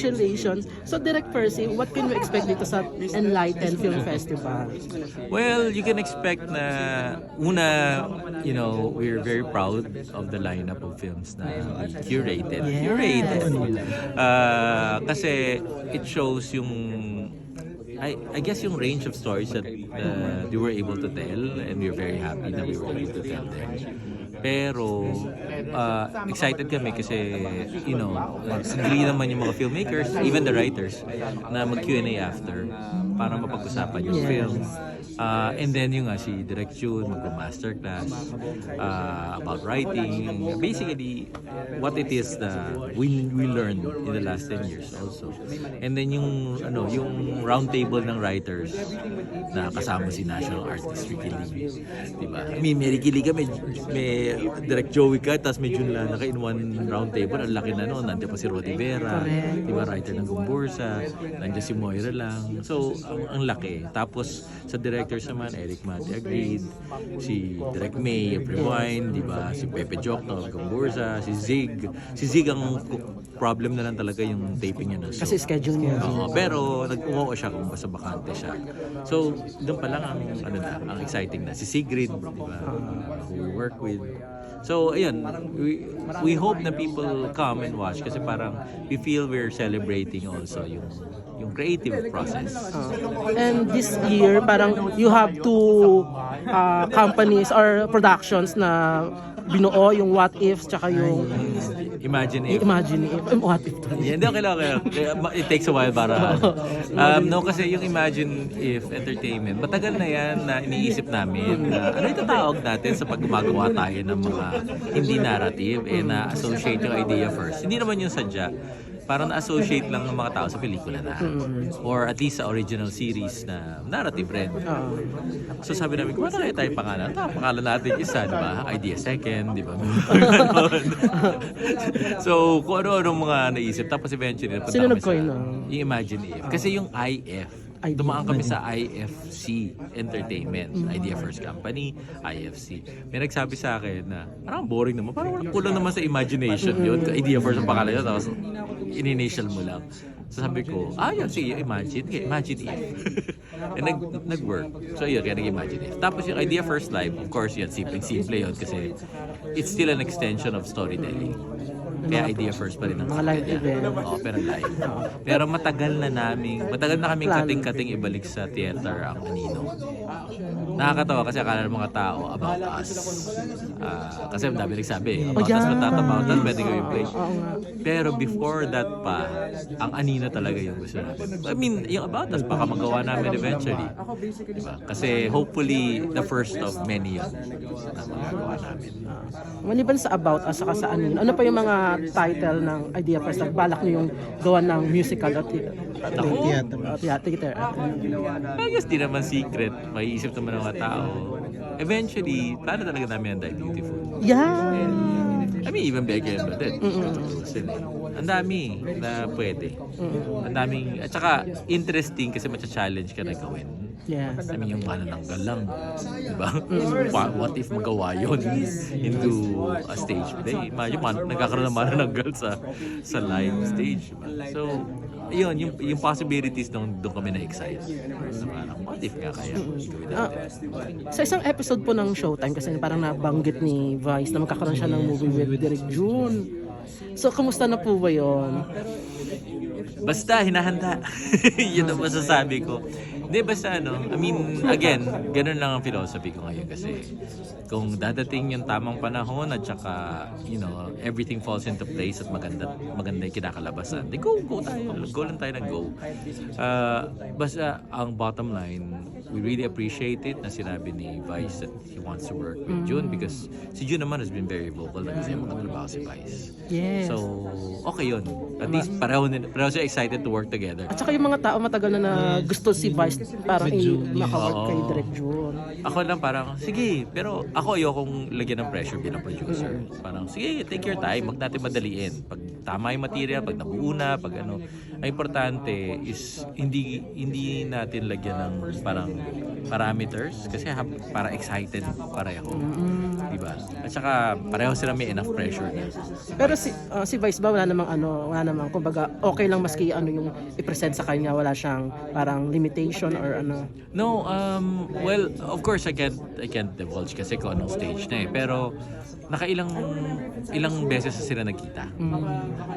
Congratulations. So, Direct Percy, what can we expect dito sa Enlighten Film Festival? Well, you can expect na una, you know, we're very proud of the lineup of films na we curated. Yes. Curated. Uh, kasi it shows yung I, I guess yung range of stories that uh, we were able to tell and we're very happy that we were able to tell them. Pero uh, excited kami kasi you know, sandali naman yung mga filmmakers, even the writers na mag Q&A after para mapag-usapan yung Yes. film. Uh, and then yung nga si Direct June magpa-masterclass uh, about writing. Basically, what it is na we, we learned in the last 10 years also. And then yung ano yung round table ng writers na kasama si National Artist Ricky Lee. Diba? I mean, may Ricky Lee ka, may, may Direct Joey ka, tapos may Jun Lana ka in one round table. Ang laki na noon. Nandiyan pa si Rodi Vera, diba, writer ng Gumbursa. Nandiyan si Moira lang. So, ang, ang laki. Tapos, sa directors naman, Eric Mate agreed. Si Direct May, Rewind, di ba? Si Pepe Jokno, Gumbursa, si Zig. Si Zig ang problem na lang talaga yung taping niya ng show. Kasi schedule niya. Oo, pero nag-umuo siya kung basta bakante siya. So, doon pa lang ang ano na, ang exciting na si Sigrid, di ba? Who we work with. So, ayun, we, we hope na people come and watch kasi parang we feel we're celebrating also yung yung creative process. Uh, and this year, parang you have two uh, companies or productions na binuo yung What If tsaka yung Imagine if Imagine If. Um, What If to Yeah, hindi, okay lang, okay lang. Kaya ma- It takes a while para... Um, no, kasi yung Imagine If Entertainment, matagal na yan na iniisip namin na ano yung tatawag natin sa pag gumagawa tayo ng mga hindi narrative, eh, na associate yung idea first. Hindi naman yung sadya. Parang na-associate lang ng mga tao sa pelikula na. Or at least sa original series na narrative rin. So sabi namin, kung ano kaya tayo pangalan? Ito, pangalan natin isa, di ba? Idea second, di ba? So, kung ano-ano mga naisip. Tapos eventually, napunta Sino kami nag-coin sa nun? yung Imagine If. Kasi yung IF, IF. dumaan kami sa IFC Entertainment, Idea First Company, IFC. May nagsabi sa akin na, parang boring naman, parang kulang naman sa imagination yun. Idea First ang pangalan yun, tapos in-initial mo lang. So sabi ko, ah yun, sige, imagine. Okay, imagine if. And nag, nag-work. So yun, kaya nag-imagine if. Tapos yung Idea First Live, of course yun, simple-simple yun kasi it's still an extension of storytelling. Kaya idea first pa rin ang Mga live event. Oo, pero live. Pero matagal na namin, matagal na kaming kating-kating ibalik sa theater ang Anino. Nakakatawa kasi akala ng mga tao about us. Ah, kasi ang dami nagsabi, about Oh, us, yeah. matata about us, pwede kami play. Pero before that pa, ang Anino talaga yung gusto namin. I mean, yung about us, baka magawa namin eventually. Diba? Kasi hopefully, the first of many yun na magagawa namin. Maliban sa About Us saka sa Anino, ano pa yung mga title ng Idea First balak niyo yung gawa ng musical at, at, Ako? at, at theater? I guess di naman secret. Maiisip naman ng mga tao. Eventually, plano talaga namin ang Die Beautiful. Yeah! I mean, even Becky and Badet. Sila. Ang dami na pwede. Ang daming, at saka interesting kasi matcha-challenge ka na gawin. Yes. I mean, yung manananggal lang. Diba? Wa- What if magawa yun into a stage play? Ma- Yung man, nagkakaroon ng manananggal sa sa live stage. Diba? So, yun, yung, yung possibilities nung doon kami na-excite. So, parang, what if nga kaya gawin Ah, natin? sa isang episode po ng Showtime kasi parang nabanggit ni Vice na magkakaroon siya ng movie with Derek June. So, kamusta na po ba yon? Basta, hinahanda. Yun ang masasabi ko. Hindi, basta ano, I mean, again, ganun lang ang philosophy ko ngayon kasi kung dadating yung tamang panahon at saka, you know, everything falls into place at maganda, maganda yung kinakalabasan, di go, go tayo. Go lang tayo ng go. Uh, basta, ang bottom line, we really appreciate it na sinabi ni Vice that he wants to work with June because si June naman has been very vocal na kasi magkatrabaho si Vice. Yes. So, okay yun. At least pareho, nila- pareho siya excited to work together. At saka yung mga tao matagal na na gusto si Vice parang i-makawag kay Oo. Derek June. Ako lang parang, sige, pero ako ayokong lagyan ng pressure bilang producer. Parang, sige, take your time, wag natin madaliin. Pag tama yung material, pag nabuo na, pag ano, ang importante is hindi hindi natin lagyan ng parang parameters kasi ha, para excited pareho. Diba? At saka pareho sila may enough pressure na. Pero si uh, si Vice ba wala namang ano, wala namang kumbaga okay lang mas maski ano yung i-present sa kanya, wala siyang parang limitation or ano. No, um, well, of course I can't I can't divulge kasi kung anong stage na eh. Pero nakailang ilang beses na sila nagkita.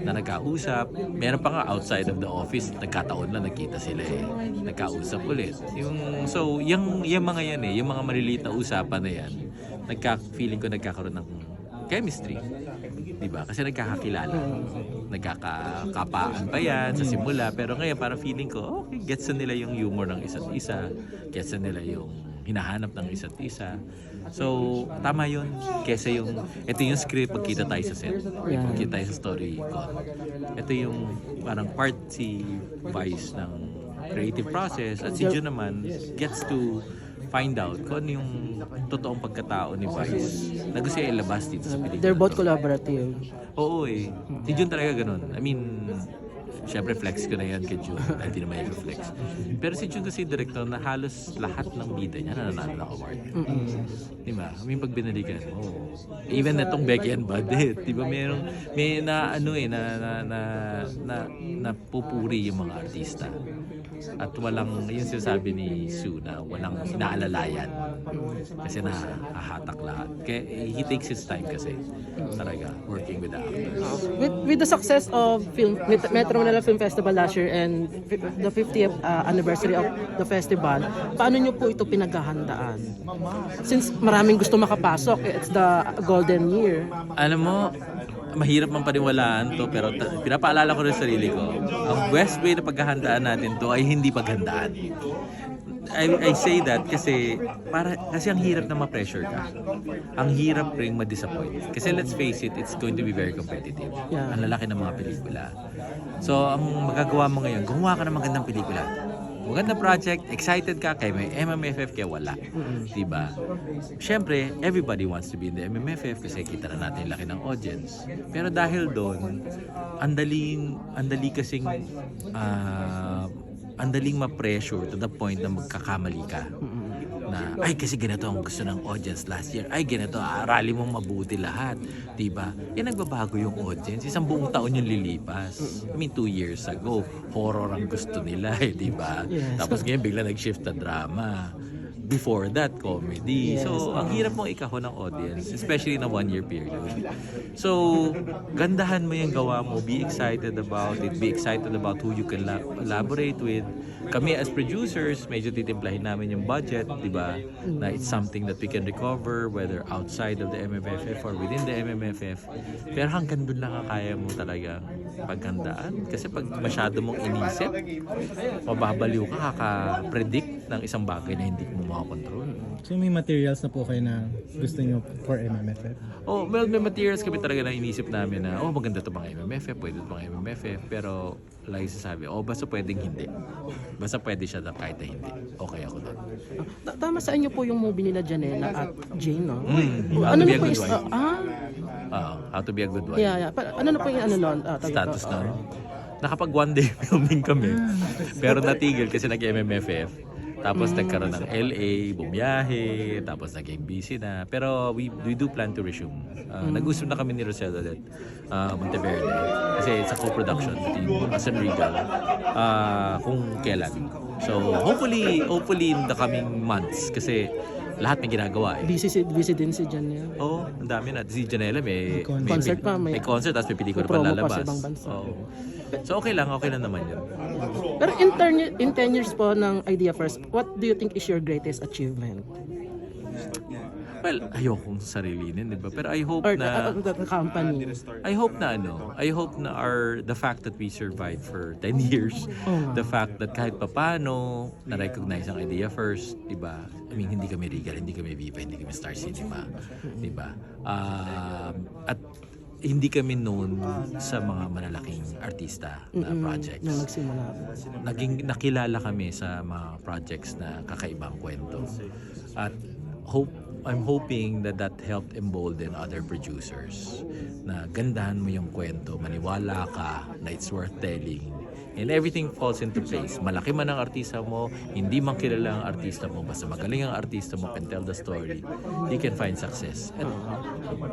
Na nagkausap. Meron pa nga outside of the office, nagkataon na nagkita sila eh. Nagkausap ulit. Yung so, yung yung mga yan eh, yung mga maliliit na usapan na yan, nagka feeling ko nagkakaroon ng chemistry. 'Di ba? Kasi nagkakakilala. Nagkakakapaan pa yan sa simula. Pero ngayon, parang feeling ko, okay, gets na nila yung humor ng isa't isa. Gets na nila yung hinahanap ng isa't isa. So, tama yun. Kesa yung, ito yung script, pagkita tayo sa set. Yeah. Pagkita tayo sa story con. Ito yung parang part si Vice ng creative process. At si Jun naman gets to find out kung ano yung totoong pagkatao ni Vice na gusto niya ilabas dito sa pelikula. They're both collaborative. Oo eh. Si Jun talaga ganun. I mean, syempre flex ko na yan kay Jun. Dahil di naman yung flex. Pero si Jun kasi director na halos lahat ng bida niya nananalo ng award. Di ba? I mean, pag binalikan mo, even na itong Becky and Bud, eh, di ba, merong, may na, ano eh, na, na, na, na, na pupuri yung mga artista. At walang, yun sinasabi ni Sue na walang inaalalayan. Kasi nahahatak lahat. Kaya he takes his time kasi talaga working with the actors. With, with the success of film, with Metro Manila Film Festival last year and the 50th uh, anniversary of the festival, paano nyo po ito pinaghahandaan? Since maraming gusto makapasok, it's the golden year. Alam mo, mahirap man paniwalaan to pero ta- pinapaalala ko rin sa sarili ko. Ang best way na paghahandaan natin to ay hindi paghandaan. I, I say that kasi para kasi ang hirap na ma-pressure ka. Ang hirap ring ma-disappoint. Kasi let's face it, it's going to be very competitive. Yeah. Ang lalaki ng mga pelikula. So, ang magagawa mo ngayon, gumawa ka ng magandang pelikula. Magandang project, excited ka, kay may MMFF, kaya wala. Diba? Siyempre, everybody wants to be in the MMFF kasi kita na natin laki ng audience. Pero dahil doon, ang daling, ang dali kasing, ah, ang daling ma-pressure to the point na magkakamali ka. Na, ay kasi ganito ang gusto ng audience last year. Ay ganito, arali mong mabuti lahat. Diba? Yan nagbabago yung audience. Isang buong taon yung lilipas. I mean, two years ago, horror ang gusto nila eh, diba? Yes. Tapos ngayon bigla nag-shift na drama. Before that, comedy. Yes. So, ang hirap mong ikahon ng audience, especially na one-year period. So, gandahan mo yung gawa mo. Be excited about it. Be excited about who you can la- collaborate with. Kami as producers, medyo titimplahin namin yung budget, di ba? Na it's something that we can recover, whether outside of the MMFF or within the MMFF. Pero hanggang doon lang ang kaya mo talagang paghandaan. Kasi pag masyado mong inisip, mababaliw ka, kaka-predict ng isang bagay na hindi mo makakontrol. So may materials na po kayo na gusto nyo for MMFF? Oh, well, may materials kami talaga na inisip namin na, oh, maganda to mga MMFF, pwede to mga MMFF, pero like sasabi, oh, basta pwedeng hindi. Basta pwede siya na kahit na hindi. Okay ako doon. Ta- Tama sa inyo po yung movie nila Janela at Jane, no? Mm, How ano to be na a po good is, wife. ah, Ah, how to be a good wife. yeah, yeah. Pa- ano na po yung ano nun? Ah, tawag Status ito? na. Nakapag one day filming kami. Pero natigil kasi nag-MMFF. Tapos nagkaroon ng LA, bumiyahe, tapos naging busy na. Pero we, we do plan to resume. Uh, Nag-usap na kami ni Rosel ulit, uh, Monteverde. Kasi it's a co-production between us and Regal. Uh, kung kailan. So hopefully, hopefully in the coming months. Kasi lahat may ginagawa eh. Busy, si- busy din si Janela. Oo, oh, ang dami na. Si Janela may, May concert may, pa, may- may concert, tapos may pelikula pa promo pa lalabas. sa ibang bansa. Oo. So okay lang, okay lang naman yun. Pero in, ten- in 10 years po ng Idea First, what do you think is your greatest achievement? Well, ayokong sarilinin, di ba? Pero I hope Or na... uh, the, the company? I hope na ano, I hope na our the fact that we survived for 10 years, the fact that kahit papano na-recognize ang idea first, 'di ba? I mean, hindi kami Regal, hindi kami Viva, hindi kami Star Cinema, 'di ba? Um, at hindi kami known sa mga malalaking artista na projects. Nung nagsimula. naging nakilala kami sa mga projects na kakaibang kwento. At hope I'm hoping that that helped embolden other producers na gandahan mo yung kwento, maniwala ka na it's worth telling. And everything falls into place. Malaki man ang artista mo, hindi man kilala ang artista mo, basta magaling ang artista mo can tell the story, you can find success. At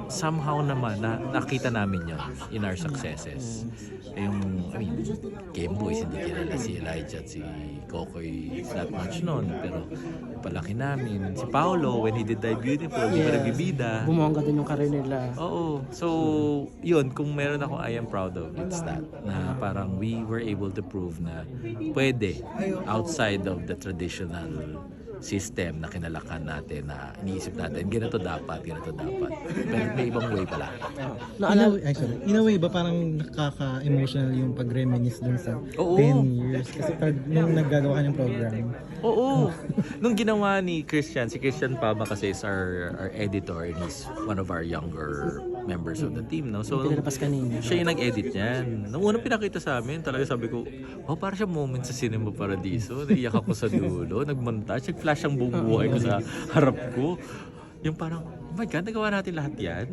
somehow naman na nakita namin yun in our successes. Eh, Yung, I mean, Game Boys, hindi kilala si Elijah at si Kokoy that much noon. Pero palaki namin. Si Paolo, when he did Die Beautiful, di ba Yes. nagbibida? Bumongga din yung career nila. Oo. So, yun, kung meron ako I am proud of, it's that. Na parang we were able to prove na pwede outside of the traditional system na kinalakan natin na iniisip natin, ganito dapat, ganito dapat. Pero may ibang way pala. In a, way, ay, sorry. In a way ba parang nakaka-emotional yung pag-reminisce dun sa Oo. 10 years? Kasi pag nung naggagawa ka ng program, Oo. Nung ginawa ni Christian, si Christian Palma kasi is our, our editor and he's one of our younger members of the team, no? So, pinalapas kanina. siya yung nag-edit niyan. Nung unang pinakita sa amin, talaga sabi ko, oh, para siya moment sa Cinema Paradiso. Naiyak ako sa dulo, nag-montage, nag-flash ang buong buhay ko sa harap ko. Yung parang, oh my God, nagawa natin lahat yan.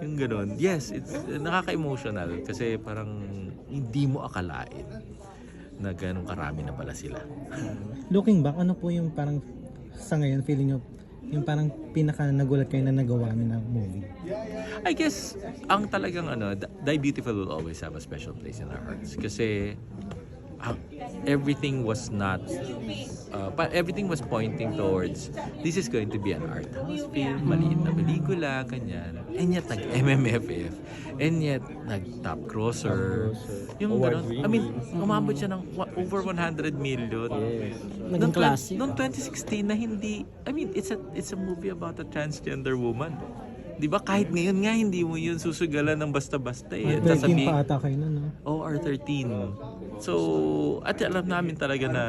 Yung ganun. Yes, it's uh, nakaka-emotional kasi parang hindi mo akalain na ganun karami na pala sila. looking back, ano po yung parang sa ngayon feeling nyo yung parang pinaka nagulat kayo na nagawa niyo na movie? I guess, ang talagang ano, Die Beautiful will always have a special place in our hearts. Kasi, ah, everything was not, uh, pa- everything was pointing towards, this is going to be an art house film, maliit na pelikula, kanyan. And yet, nag-MMFF. And yet, nag-top crosser. Yung ganun. I mean, umabot siya ng over 100 million. Naging classic. Noong 2016 na hindi, I mean, it's a it's a movie about a transgender woman. 'Di ba? Kahit ngayon nga hindi mo 'yun susugalan ng basta-basta eh. At 13 sasabihin, pa ata kayo nun, no? oh, R13. So, at alam namin talaga na,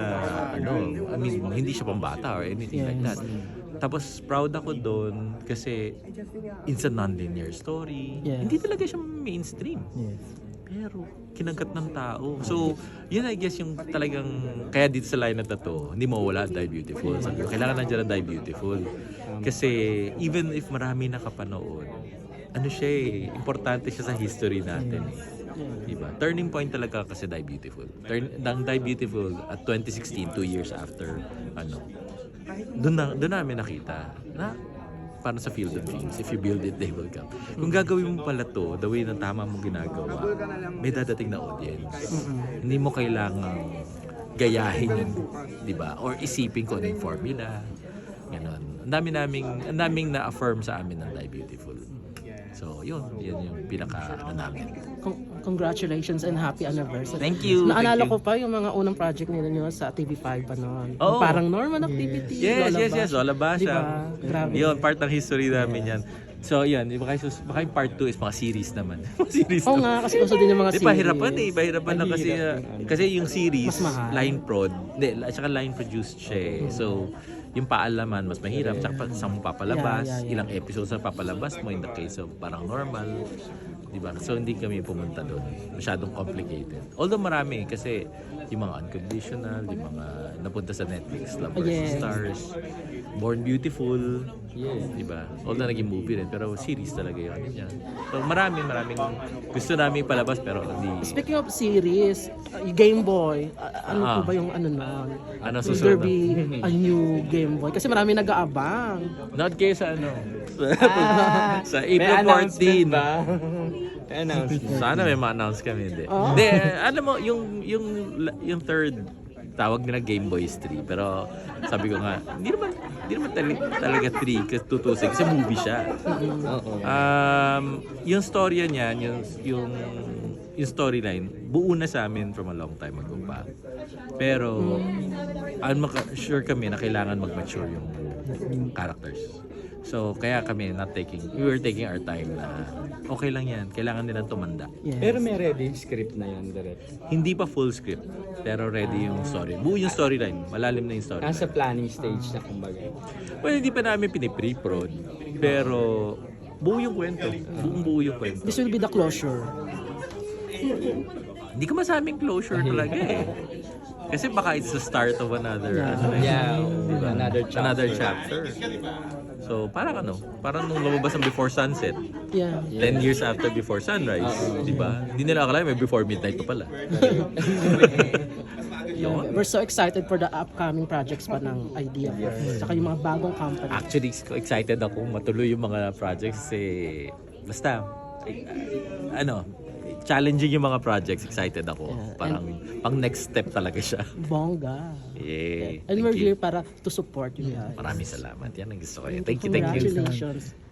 ano, I mean, hindi siya pambata or anything like that. Tapos, proud ako doon kasi it's a non-linear story. Yes. Hindi talaga siya mainstream. Yes. Pero, kinagat ng tao. So, yun I guess yung talagang, kaya dito sa line na to, hindi mo wala Die Beautiful. Ko, kailangan nandiyan ang Die Beautiful. Kasi, even if marami nakapanood, ano siya eh, importante siya sa history natin eh. Diba? Turning point talaga kasi Die Beautiful. Turn, ang Die Beautiful at 2016, two years after, ano, doon na, doon namin nakita na paano sa Field of Dreams, if you build it, they will come. Kung gagawin mo pala to, the way na tama mo ginagawa, may dadating na audience. Hindi mo kailangang gayahin yung, di ba? Or isipin ko ano yung formula. Ganon. Ang dami naming, ang daming na-affirm sa amin ng Die Beautiful. So, yun. Yun yung pinaka, ano namin. Con- congratulations and happy anniversary. Thank you. Naalala thank ko pa yung mga unang project nila nyo sa TV5 pa noon. Oo. Parang normal activity. Yes, Lola yes, yes. Lola Basha. Diba? Grabe. Yun, part ng history namin yan. So, yun. Baka, baka yung part 2 is mga series naman. Mga series Oo naman. nga, kasi gusto din yung mga Di series. pahirapan eh. Pahirapan na kasi. uh, kasi yung series, Mas mahal. line prod. Hindi, at saka line produced siya eh. So, yung paalaman, mas mahirap. Tsaka pa- saan mo papalabas. Yeah, yeah, yeah. Ilang episodes na papalabas mo in the case of parang normal. Di ba? So, hindi kami pumunta doon. Masyadong complicated. Although marami kasi yung mga unconditional, yung mga napunta sa Netflix, Love vs. Yes. Stars, Born Beautiful, di ba? Although naging movie rin, pero series talaga yun. Yan. So marami, maraming gusto namin palabas pero hindi. Speaking of series, uh, Game Boy, uh, ano Ah. po ba yung ano nun? Ano Will susunod there be a new Game Boy? Kasi marami nag-aabang. Not kayo sa ano? sa May April 14. announcement ba? May announcement. Sana may ma-announce kami. Hindi. Oh. Hindi, alam mo, yung, yung, yung third, tawag nila Game Boys 3. Pero sabi ko nga, hindi naman, hindi naman talaga, talaga 3 kasi tutusig kasi movie siya. Um, yung storya niyan, yung, yung, yung storyline, buo na sa amin from a long time ago pa. Pero, I'm maka- sure kami na kailangan mag-mature yung characters. So, kaya kami not taking, we were taking our time na okay lang yan, kailangan nilang tumanda. Yes. Pero may ready script na yan, direct. Hindi pa full script, pero ready yung story. Buo yung storyline, malalim na yung story. Nasa planning stage na kumbaga. Well, hindi pa namin pinipre-prod, pero buo yung kwento. Buong buo yung kwento. This will be the closure. Hindi ko masabing closure talaga eh. Kasi baka it's the start of another, Yeah. ano eh, Yeah, diba? another chapter. Another chapter. So, parang ano, parang nung lumabas ang Before Sunset, Yeah. 10 years after Before Sunrise, di ba? Hindi nila akala may Before Midnight pa pala. No? We're so excited for the upcoming projects pa ng idea. Saka yung mga bagong company. Actually, excited ako matuloy yung mga projects eh basta eh, ah, ano challenging yung mga projects excited ako Yeah, parang pang next step talaga siya Bongga. yeah And thank we're you. here para to support you guys. maraming salamat yan ang gusto ko thank you thank you Congratulations.